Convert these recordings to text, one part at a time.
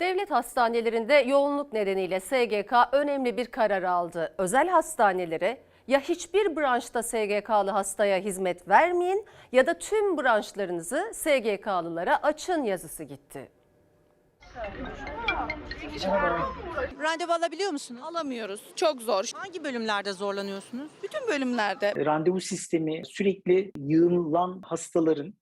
Devlet hastanelerinde yoğunluk nedeniyle SGK önemli bir karar aldı. Özel hastanelere ya hiçbir branşta SGK'lı hastaya hizmet vermeyin ya da tüm branşlarınızı SGK'lılara açın yazısı gitti. Randevu alabiliyor musunuz? Alamıyoruz. Çok zor. Hangi bölümlerde zorlanıyorsunuz? Bütün bölümlerde randevu sistemi sürekli yığılan hastaların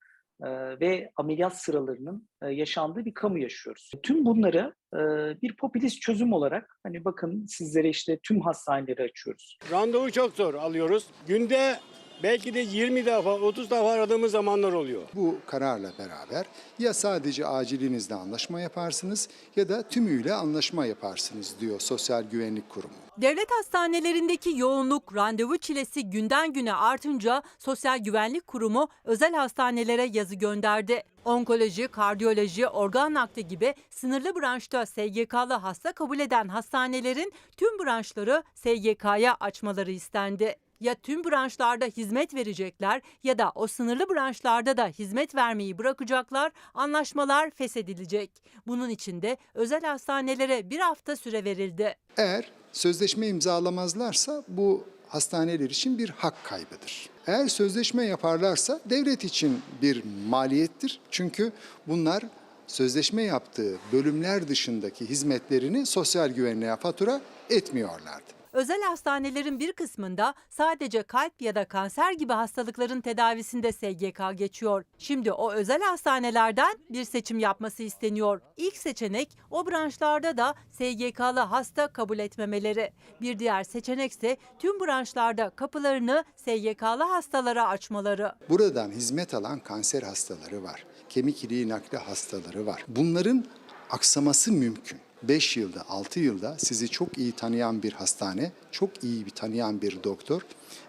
ve ameliyat sıralarının e, yaşandığı bir kamu yaşıyoruz. Tüm bunları e, bir popülist çözüm olarak hani bakın sizlere işte tüm hastaneleri açıyoruz. Randevu çok zor alıyoruz. Günde belki de 20 defa 30 defa aradığımız zamanlar oluyor. Bu kararla beraber ya sadece acilinizle anlaşma yaparsınız ya da tümüyle anlaşma yaparsınız diyor Sosyal Güvenlik Kurumu. Devlet hastanelerindeki yoğunluk, randevu çilesi günden güne artınca Sosyal Güvenlik Kurumu özel hastanelere yazı gönderdi. Onkoloji, kardiyoloji, organ nakli gibi sınırlı branşta SGK'lı hasta kabul eden hastanelerin tüm branşları SGK'ya açmaları istendi. Ya tüm branşlarda hizmet verecekler ya da o sınırlı branşlarda da hizmet vermeyi bırakacaklar, anlaşmalar feshedilecek. Bunun için de özel hastanelere bir hafta süre verildi. Eğer sözleşme imzalamazlarsa bu hastaneler için bir hak kaybıdır. Eğer sözleşme yaparlarsa devlet için bir maliyettir. Çünkü bunlar sözleşme yaptığı bölümler dışındaki hizmetlerini sosyal güvenliğe fatura etmiyorlardı. Özel hastanelerin bir kısmında sadece kalp ya da kanser gibi hastalıkların tedavisinde SGK geçiyor. Şimdi o özel hastanelerden bir seçim yapması isteniyor. İlk seçenek o branşlarda da SGK'lı hasta kabul etmemeleri. Bir diğer seçenek ise tüm branşlarda kapılarını SGK'lı hastalara açmaları. Buradan hizmet alan kanser hastaları var. Kemik iliği nakli hastaları var. Bunların aksaması mümkün. 5 yılda, 6 yılda sizi çok iyi tanıyan bir hastane, çok iyi bir tanıyan bir doktor.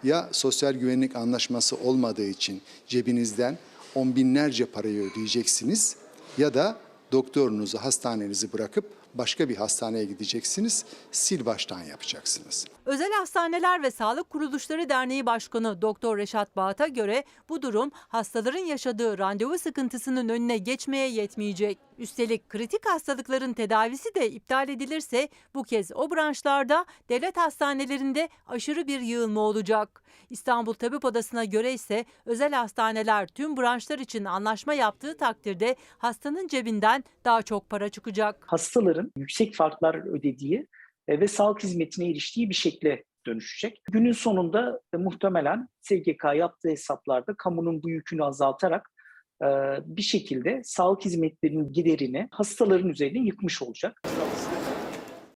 Ya sosyal güvenlik anlaşması olmadığı için cebinizden on binlerce parayı ödeyeceksiniz ya da doktorunuzu, hastanenizi bırakıp başka bir hastaneye gideceksiniz, sil baştan yapacaksınız. Özel Hastaneler ve Sağlık Kuruluşları Derneği Başkanı Doktor Reşat Bağat'a göre bu durum hastaların yaşadığı randevu sıkıntısının önüne geçmeye yetmeyecek. Üstelik kritik hastalıkların tedavisi de iptal edilirse bu kez o branşlarda devlet hastanelerinde aşırı bir yığılma olacak. İstanbul Tabip Odası'na göre ise özel hastaneler tüm branşlar için anlaşma yaptığı takdirde hastanın cebinden daha çok para çıkacak. Hastaların yüksek farklar ödediği e, ve sağlık hizmetine eriştiği bir şekle dönüşecek. Günün sonunda e, muhtemelen SGK yaptığı hesaplarda kamunun bu yükünü azaltarak e, bir şekilde sağlık hizmetlerinin giderini hastaların üzerine yıkmış olacak.